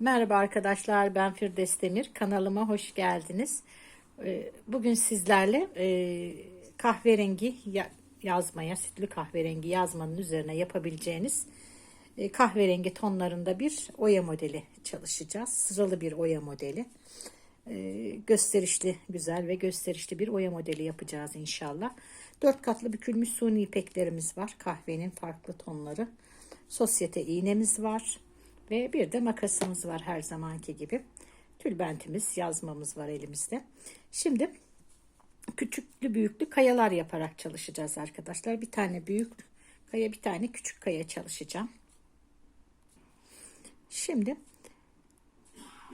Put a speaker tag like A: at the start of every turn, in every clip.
A: Merhaba arkadaşlar ben Firdevs Demir kanalıma hoş geldiniz. Ee, Bugün sizlerle e, kahverengi ya- yazmaya sütlü kahverengi yazmanın üzerine yapabileceğiniz e, kahverengi tonlarında bir oya modeli çalışacağız. Sıralı bir oya modeli. Ee, Gösterişli güzel ve gösterişli bir oya modeli yapacağız inşallah. Dört katlı bükülmüş suni ipeklerimiz var. Kahvenin farklı tonları. Sosyete iğnemiz var. Ve bir de makasımız var her zamanki gibi. Tülbentimiz, yazmamız var elimizde. Şimdi küçüklü büyüklü kayalar yaparak çalışacağız arkadaşlar. Bir tane büyük kaya, bir tane küçük kaya çalışacağım. Şimdi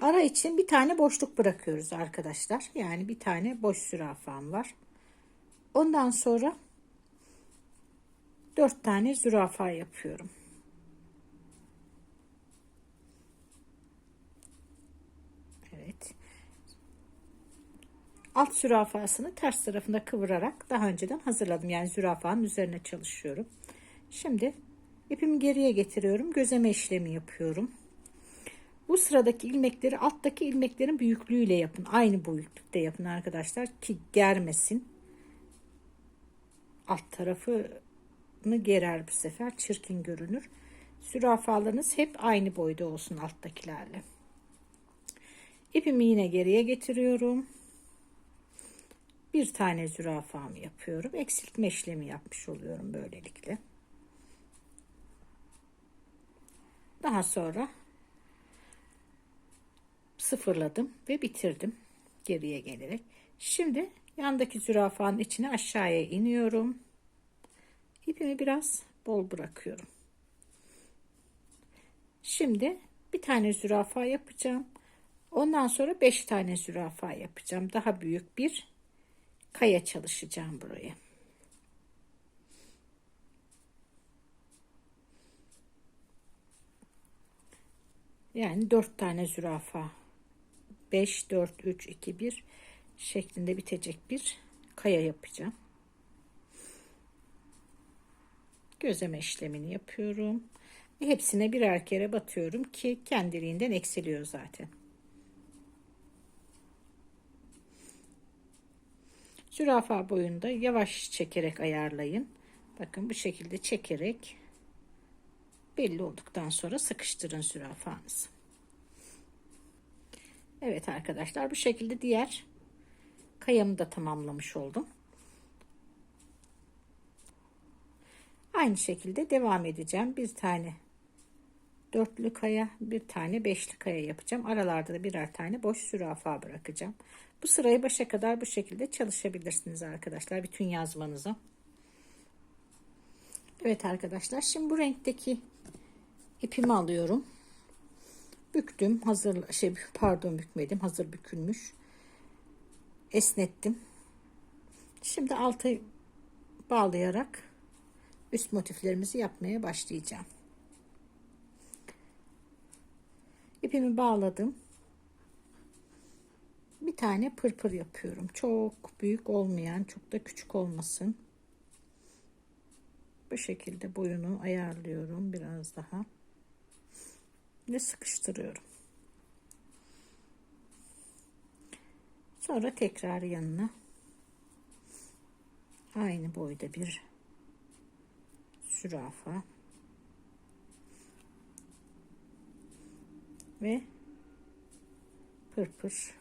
A: ara için bir tane boşluk bırakıyoruz arkadaşlar. Yani bir tane boş zürafam var. Ondan sonra dört tane zürafa yapıyorum. Evet. Alt zürafasını ters tarafında kıvırarak daha önceden hazırladım. Yani zürafanın üzerine çalışıyorum. Şimdi ipimi geriye getiriyorum. Gözeme işlemi yapıyorum. Bu sıradaki ilmekleri alttaki ilmeklerin büyüklüğüyle yapın. Aynı büyüklükte yapın arkadaşlar ki germesin. Alt tarafını gerer bu sefer. Çirkin görünür. Zürafalarınız hep aynı boyda olsun alttakilerle. İpimi yine geriye getiriyorum. Bir tane zürafamı yapıyorum. Eksiltme işlemi yapmış oluyorum böylelikle. Daha sonra sıfırladım ve bitirdim geriye gelerek. Şimdi yandaki zürafanın içine aşağıya iniyorum. İpimi biraz bol bırakıyorum. Şimdi bir tane zürafa yapacağım. Ondan sonra 5 tane zürafa yapacağım. Daha büyük bir kaya çalışacağım buraya. Yani 4 tane zürafa. 5 4 3 2 1 şeklinde bitecek bir kaya yapacağım. Gözleme işlemini yapıyorum. Hepsine birer kere batıyorum ki kendiliğinden eksiliyor zaten. Zürafa boyunda yavaş çekerek ayarlayın. Bakın bu şekilde çekerek belli olduktan sonra sıkıştırın zürafanızı. Evet arkadaşlar bu şekilde diğer kayamı da tamamlamış oldum. Aynı şekilde devam edeceğim. Bir tane dörtlü kaya, bir tane beşli kaya yapacağım. Aralarda da birer tane boş zürafa bırakacağım. Bu sırayı başa kadar bu şekilde çalışabilirsiniz arkadaşlar. Bütün yazmanıza. Evet arkadaşlar. Şimdi bu renkteki ipimi alıyorum. Büktüm. Hazır şey pardon bükmedim. Hazır bükülmüş. Esnettim. Şimdi altı bağlayarak üst motiflerimizi yapmaya başlayacağım. İpimi bağladım. Bir tane pırpır yapıyorum. Çok büyük olmayan, çok da küçük olmasın. Bu şekilde boyunu ayarlıyorum biraz daha. Ve sıkıştırıyorum. Sonra tekrar yanına aynı boyda bir zürafa ve pırpır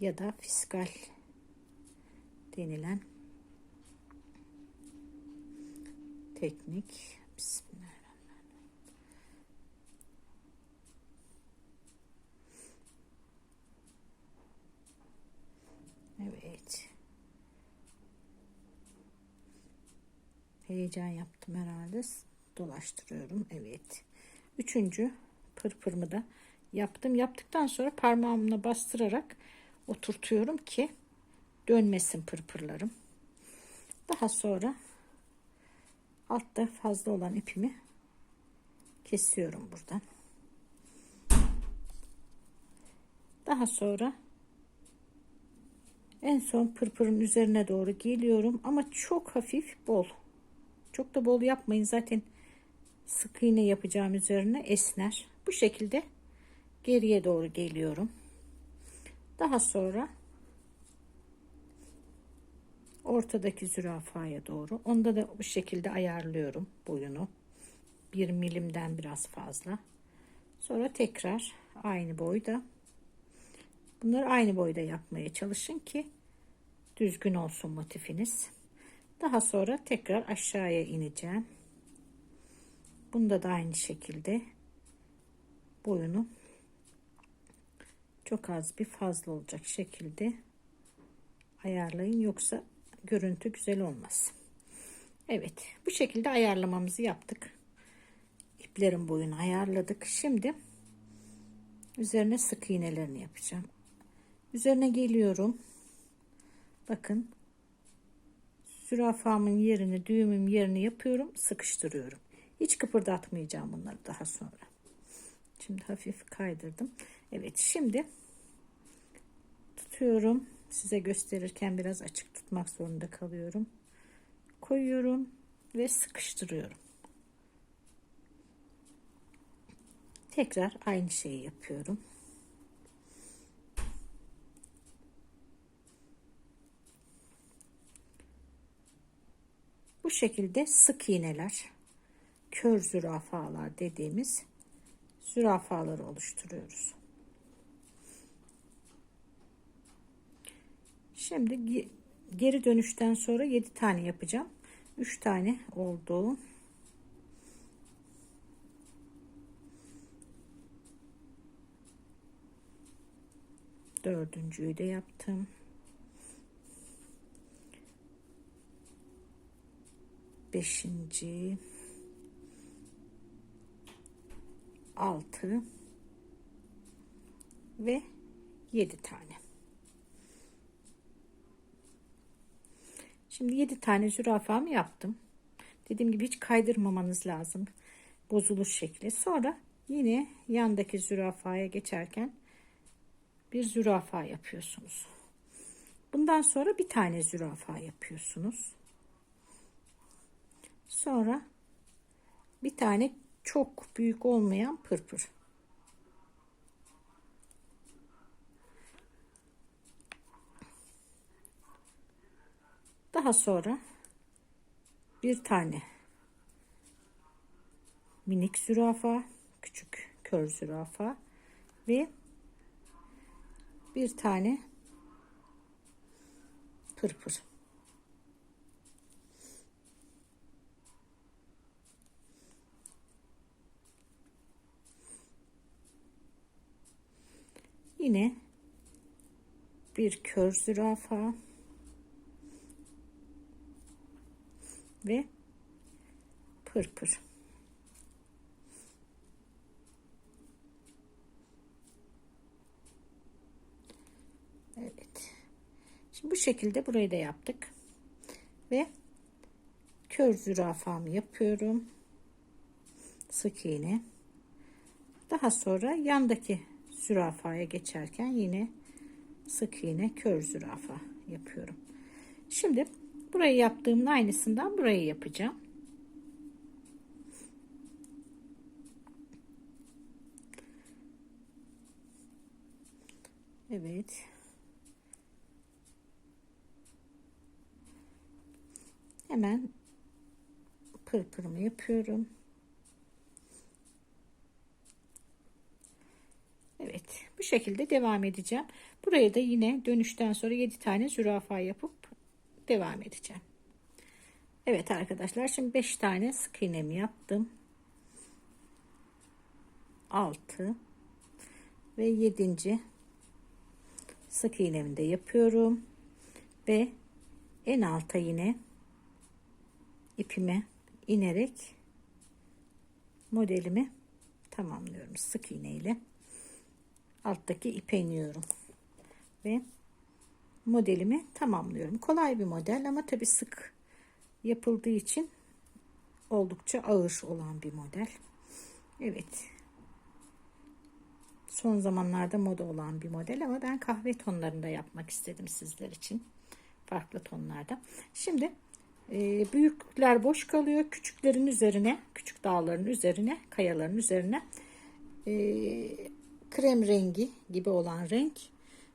A: ya da fiskal denilen teknik. Evet. Heyecan yaptım herhalde. Dolaştırıyorum. Evet. Üçüncü pırpırımı da yaptım. Yaptıktan sonra parmağımla bastırarak oturtuyorum ki dönmesin pırpırlarım. Daha sonra altta fazla olan ipimi kesiyorum buradan. Daha sonra en son pırpırın üzerine doğru geliyorum ama çok hafif bol. Çok da bol yapmayın zaten sık iğne yapacağım üzerine esner. Bu şekilde geriye doğru geliyorum. Daha sonra ortadaki zürafaya doğru. Onda da bu şekilde ayarlıyorum boyunu. Bir milimden biraz fazla. Sonra tekrar aynı boyda. Bunları aynı boyda yapmaya çalışın ki düzgün olsun motifiniz. Daha sonra tekrar aşağıya ineceğim. Bunda da aynı şekilde boyunu çok az bir fazla olacak şekilde ayarlayın yoksa görüntü güzel olmaz. Evet bu şekilde ayarlamamızı yaptık. İplerin boyunu ayarladık. Şimdi üzerine sık iğnelerini yapacağım. Üzerine geliyorum. Bakın zürafamın yerini düğümüm yerini yapıyorum sıkıştırıyorum. Hiç kıpırdatmayacağım bunları daha sonra. Şimdi hafif kaydırdım. Evet şimdi tutuyorum. Size gösterirken biraz açık tutmak zorunda kalıyorum. Koyuyorum ve sıkıştırıyorum. Tekrar aynı şeyi yapıyorum. Bu şekilde sık iğneler, kör zürafalar dediğimiz zürafaları oluşturuyoruz. Şimdi geri dönüşten sonra 7 tane yapacağım. 3 tane oldu. Dördüncüyü de yaptım. Beşinci. Altı. Ve yedi tane. Şimdi yedi tane zürafamı yaptım. Dediğim gibi hiç kaydırmamanız lazım. Bozuluş şekli. Sonra yine yandaki zürafaya geçerken bir zürafa yapıyorsunuz. Bundan sonra bir tane zürafa yapıyorsunuz. Sonra bir tane çok büyük olmayan pırpır. Daha sonra bir tane minik zürafa, küçük kör zürafa ve bir tane pırpır. Yine bir kör zürafa ve pırpır. Evet. Şimdi bu şekilde burayı da yaptık. Ve kör zürafamı yapıyorum. Sık iğne. Daha sonra yandaki zürafaya geçerken yine sık iğne kör zürafa yapıyorum. Şimdi burayı yaptığımın aynısından burayı yapacağım. Evet. Hemen pırpırımı yapıyorum. Evet bu şekilde devam edeceğim. Buraya da yine dönüşten sonra 7 tane zürafa yapıp devam edeceğim. Evet arkadaşlar şimdi 5 tane sık iğnemi yaptım. 6 ve 7. sık iğnemi de yapıyorum. Ve en alta yine ipime inerek modelimi tamamlıyorum sık iğne ile alttaki ipe iniyorum. Ve modelimi tamamlıyorum. Kolay bir model ama tabi sık yapıldığı için oldukça ağır olan bir model. Evet. Son zamanlarda moda olan bir model ama ben kahve tonlarında yapmak istedim sizler için. Farklı tonlarda. Şimdi E, büyükler boş kalıyor. Küçüklerin üzerine, küçük dağların üzerine, kayaların üzerine e, krem rengi gibi olan renk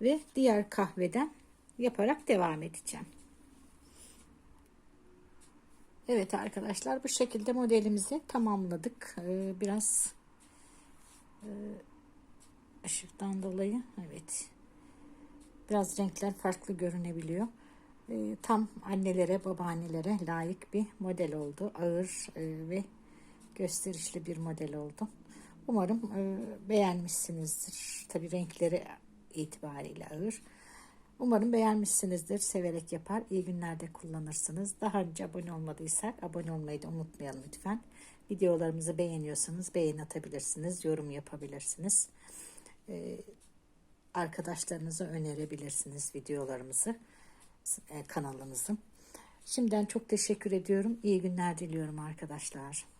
A: ve diğer kahveden yaparak devam edeceğim. Evet arkadaşlar bu şekilde modelimizi tamamladık. Ee, biraz e, ışıktan dolayı evet biraz renkler farklı görünebiliyor. Ee, tam annelere babaannelere layık bir model oldu. Ağır e, ve gösterişli bir model oldu. Umarım e, beğenmişsinizdir. Tabi renkleri itibariyle ağır. Umarım beğenmişsinizdir. Severek yapar. İyi günlerde kullanırsınız. Daha önce abone olmadıysak abone olmayı da unutmayalım lütfen. Videolarımızı beğeniyorsanız beğen atabilirsiniz. Yorum yapabilirsiniz. Ee, arkadaşlarınıza önerebilirsiniz videolarımızı. e, kanalımızı. Şimdiden çok teşekkür ediyorum. İyi günler diliyorum arkadaşlar.